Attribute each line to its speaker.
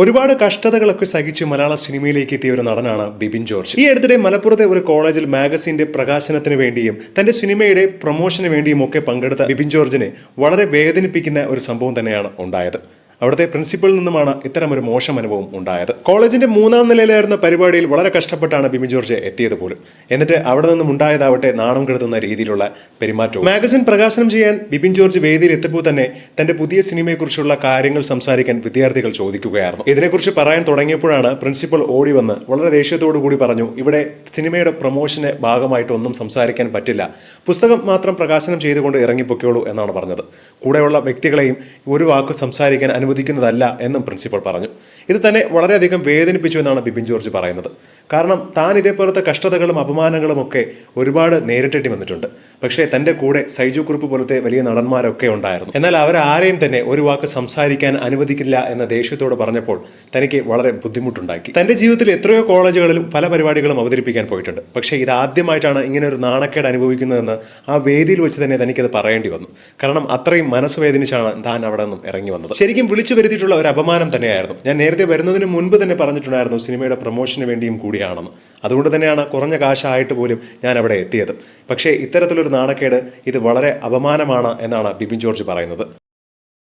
Speaker 1: ഒരുപാട് കഷ്ടതകളൊക്കെ സഹിച്ച് മലയാള സിനിമയിലേക്ക് എത്തിയ ഒരു നടനാണ് ബിബിൻ ജോർജ്. ഈ അടുത്തിടെ മലപ്പുറത്തെ ഒരു കോളേജിൽ മാഗസിന്റെ പ്രകാശനത്തിന് വേണ്ടിയും തന്റെ സിനിമയുടെ പ്രൊമോഷന് വേണ്ടിയും ഒക്കെ പങ്കെടുത്ത ബിബിൻ ജോർജിനെ വളരെ വേദനിപ്പിക്കുന്ന ഒരു സംഭവം തന്നെയാണ് ഉണ്ടായത്. അവിടുത്തെ പ്രിൻസിപ്പളിൽ നിന്നുമാണ് ഇത്തരം ഒരു മോശം അനുഭവം ഉണ്ടായത്. കോളേജിന്റെ മൂന്നാം നിലയിലായിരുന്ന പരിപാടിയിൽ വളരെ കഷ്ടപ്പെട്ടാണ് ബിമി ജോർജ് എത്തിയത് പോലും. എന്നിട്ട് അവിടെ നിന്നും ഉണ്ടായതാവട്ടെ നാണം കെടുത്തുന്ന രീതിയിലുള്ള പെരുമാറ്റവും. മാഗസിൻ പ്രകാശനം ചെയ്യാൻ ബിപിൻ ജോർജ് വേദിയിൽ എത്തിയപ്പോൾ തന്നെ തന്റെ പുതിയ സിനിമയെക്കുറിച്ചുള്ള കാര്യങ്ങൾ സംസാരിക്കാൻ വിദ്യാർത്ഥികൾ ചോദിക്കുകയായിരുന്നു. ഇതിനെക്കുറിച്ച് പറയാൻ തുടങ്ങിയപ്പോഴാണ് പ്രിൻസിപ്പൽ ഓടി വന്ന് വളരെ ദേഷ്യത്തോടു കൂടി പറഞ്ഞു ഇവിടെ സിനിമയുടെ പ്രൊമോഷന് ഭാഗമായിട്ട് ഒന്നും സംസാരിക്കാൻ പറ്റില്ല. പുസ്തകം മാത്രം പ്രകാശനം ചെയ്തുകൊണ്ട് ഇറങ്ങിപ്പൊക്കോളൂ എന്നാണ് പറഞ്ഞത്. കൂടെയുള്ള വ്യക്തികളെയും ഒരു വാക്ക് സംസാരിക്കാൻ അനുവദിക്കുന്നതല്ല എന്നും പ്രിൻസിപ്പൽ പറഞ്ഞു. ഇത് തന്നെ വളരെയധികം വേദനിപ്പിച്ചു എന്നാണ് ബിബിൻ ജോർജ് പറയുന്നത്. കാരണം താൻ ഇതേപോലത്തെ കഷ്ടതകളും അപമാനങ്ങളും ഒക്കെ ഒരുപാട് നേരിട്ടേണ്ടി വന്നിട്ടുണ്ട്. പക്ഷേ തന്റെ കൂടെ സൈജു കുറുപ്പ് പോലത്തെ വലിയ നടന്മാരൊക്കെ ഉണ്ടായിരുന്നു. എന്നാൽ അവരാരെയും തന്നെ ഒരു വാക്ക് സംസാരിക്കാൻ അനുവദിക്കില്ല എന്ന ദേഷ്യത്തോട് പറഞ്ഞപ്പോൾ തനിക്ക് വളരെ ബുദ്ധിമുട്ടുണ്ടാക്കി. തന്റെ ജീവിതത്തിൽ എത്രയോ കോളേജുകളിലും പല പരിപാടികളും അവതരിപ്പിക്കാൻ പോയിട്ടുണ്ട്. പക്ഷേ ഇത് ആദ്യമായിട്ടാണ് ഇങ്ങനെ ഒരു നാണക്കേട് അനുഭവിക്കുന്നതെന്ന് ആ വേദിയിൽ വെച്ച് തന്നെ തനിക്കത് പറയേണ്ടി വന്നു. കാരണം അത്രയും മനസ്സ് വേദനിച്ചാണ് താൻ അവിടെ നിന്നും ഇറങ്ങി വന്നത്. ശരിക്കും വിളിച്ചു വരുത്തിയിട്ടുള്ള ഒരു അപമാനം തന്നെയായിരുന്നു. ഞാൻ നേരത്തെ വരുന്നതിന് മുൻപ് തന്നെ പറഞ്ഞിട്ടുണ്ടായിരുന്നു സിനിമയുടെ പ്രൊമോഷന് വേണ്ടിയും കൂടിയാണെന്ന്. അതുകൊണ്ട് തന്നെയാണ് കുറഞ്ഞ കാശായിട്ട് പോലും ഞാൻ അവിടെ എത്തിയത്. പക്ഷേ ഇത്തരത്തിലൊരു നാണക്കേട് ഇത് വളരെ അപമാനമാണ് എന്നാണ് ബിബിൻ ജോർജ് പറയുന്നത്.